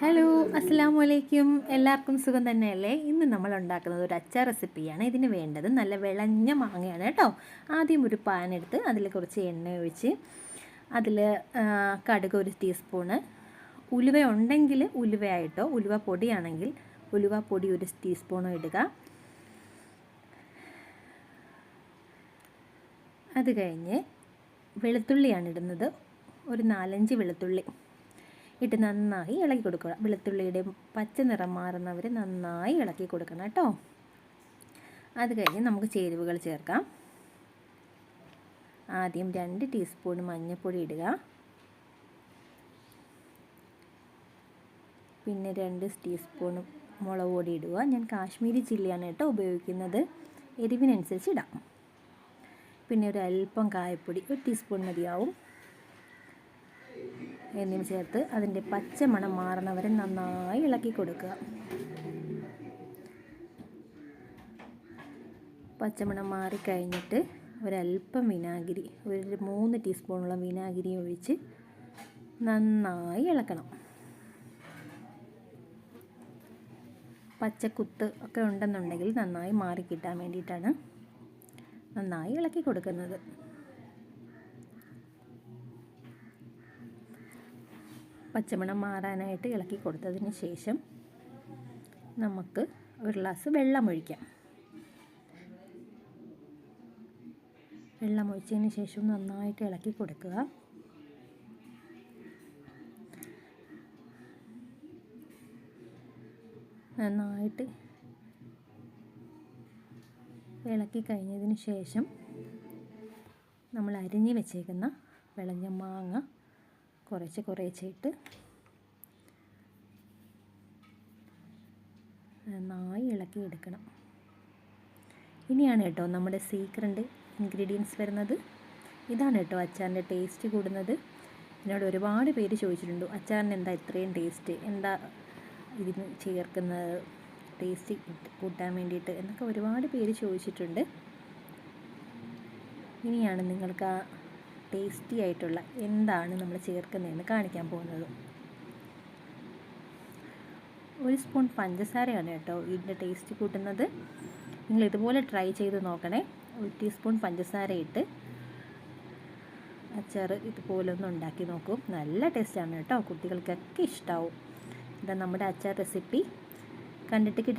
Hello അസ്സാം വലൈക്കും എല്ലാവർക്കും സുഖം തന്നെയല്ലേ? ഇന്ന് നമ്മൾ ഉണ്ടാക്കുന്നത് ഒരു അച്ചാർ റെസിപ്പിയാണ്. ഇതിന് വേണ്ടത് നല്ല വിളഞ്ഞ മാങ്ങയാണ് കേട്ടോ. ആദ്യം ഒരു പാൻ എടുത്ത് അതിൽ കുറച്ച് എണ്ണ ഒഴിച്ച് അതിൽ കടുക് ഒരു ടീസ്പൂണ് ഉലുവ ഉണ്ടെങ്കിൽ ഉലുവയായിട്ടോ ഉലുവ പൊടിയാണെങ്കിൽ ഉലുവ പൊടി ഒരു ടീസ്പൂണോ ഇടുക. അത് കഴിഞ്ഞ് വെളുത്തുള്ളിയാണ് ഇടുന്നത്. ഒരു നാലഞ്ച് വെളുത്തുള്ളി. ഇട്ട് നന്നായി ഇളക്കി കൊടുക്കുക. വെളുത്തുള്ളിയുടെ പച്ച നിറം മാറുന്നവർ നന്നായി ഇളക്കി കൊടുക്കണം കേട്ടോ. അത് കഴിഞ്ഞ് നമുക്ക് ചേരുവകൾ ചേർക്കാം. ആദ്യം രണ്ട് ടീസ്പൂൺ മഞ്ഞൾപ്പൊടി ഇടുക. പിന്നെ രണ്ട് ടീസ്പൂൺ മുളക് പൊടി ഇടുക. ഞാൻ കാശ്മീരി ചില്ലിയാണ് കേട്ടോ ഉപയോഗിക്കുന്നത്. എരിവിനനുസരിച്ച് ഇടാം. പിന്നെ ഒരു അല്പം കായപ്പൊടി ഒരു ടീസ്പൂൺ മതിയാവും. എന്നിവ ചേർത്ത് അതിന്റെ പച്ചമണം മാറുന്നവരെ നന്നായി ഇളക്കി കൊടുക്കുക. പച്ചമണം മാറിക്കഴിഞ്ഞിട്ട് ഒരല്പം വിനാഗിരി ഒരു മൂന്ന് ടീസ്പൂണോളം വിനാഗിരി ഒഴിച്ച് നന്നായി ഇളക്കണം. പച്ചക്കുത്ത് ഒക്കെ ഉണ്ടെന്നുണ്ടെങ്കിൽ നന്നായി മാറിക്കിട്ടാൻ വേണ്ടിയിട്ടാണ് നന്നായി ഇളക്കി കൊടുക്കുന്നത്. പച്ചമണം മാറാനായിട്ട് ഇളക്കി കൊടുത്തതിന് ശേഷം നമുക്ക് ഒരു ഗ്ലാസ് വെള്ളമൊഴിക്കാം. വെള്ളം ഒഴിച്ചതിന് ശേഷം നന്നായിട്ട് ഇളക്കി കൊടുക്കുക. നന്നായിട്ട് ഇളക്കി കഴിഞ്ഞതിന് ശേഷം നമ്മൾ അരിഞ്ഞ് വെച്ചേക്കുന്ന വിളഞ്ഞ മാങ്ങ കുറച്ച് കുറേച്ചിട്ട് നന്നായി ഇളക്കി എടുക്കണം. ഇനിയാണ് കേട്ടോ നമ്മുടെ സീക്രണ്ട് ഇൻഗ്രീഡിയൻസ് വരുന്നത്. ഇതാണ് കേട്ടോ അച്ചാറിന്റെ ടേസ്റ്റ് കൂടുന്നത്. എന്നോട് ഒരുപാട് പേര് ചോദിച്ചിട്ടുണ്ട് അച്ചാറിന് എന്താ ഇത്രയും ടേസ്റ്റ് എന്താ ഇതിന് ചേർക്കുന്നത് ടേസ്റ്റ് കൂട്ടാൻ വേണ്ടിയിട്ട്? എന്നൊക്കെ ഒരുപാട് പേര് ചോദിച്ചിട്ടുണ്ട്. ഇനിയാണ് നിങ്ങൾക്ക് ആ ടേസ്റ്റി ആയിട്ടുള്ള എന്താണ് നമ്മൾ ചേർക്കുന്നതെന്ന് കാണിക്കാൻ പോകുന്നത്. ഒരു സ്പൂൺ പഞ്ചസാരയാണ് കേട്ടോ ഇതിന്റെ ടേസ്റ്റ് കൂട്ടുന്നത്. നിങ്ങൾ ഇതുപോലെ ട്രൈ ചെയ്ത് നോക്കണേ. ഒരു ടീസ്പൂൺ പഞ്ചസാര ഇട്ട് അച്ചാർ ഇതുപോലെ ഒന്ന് ഉണ്ടാക്കി നോക്കും. നല്ല ടേസ്റ്റാണ് കേട്ടോ. കുട്ടികൾക്കൊക്കെ ഇഷ്ടമാവും ഇതാ നമ്മുടെ അച്ചാർ റെസിപ്പി കണ്ടിട്ട്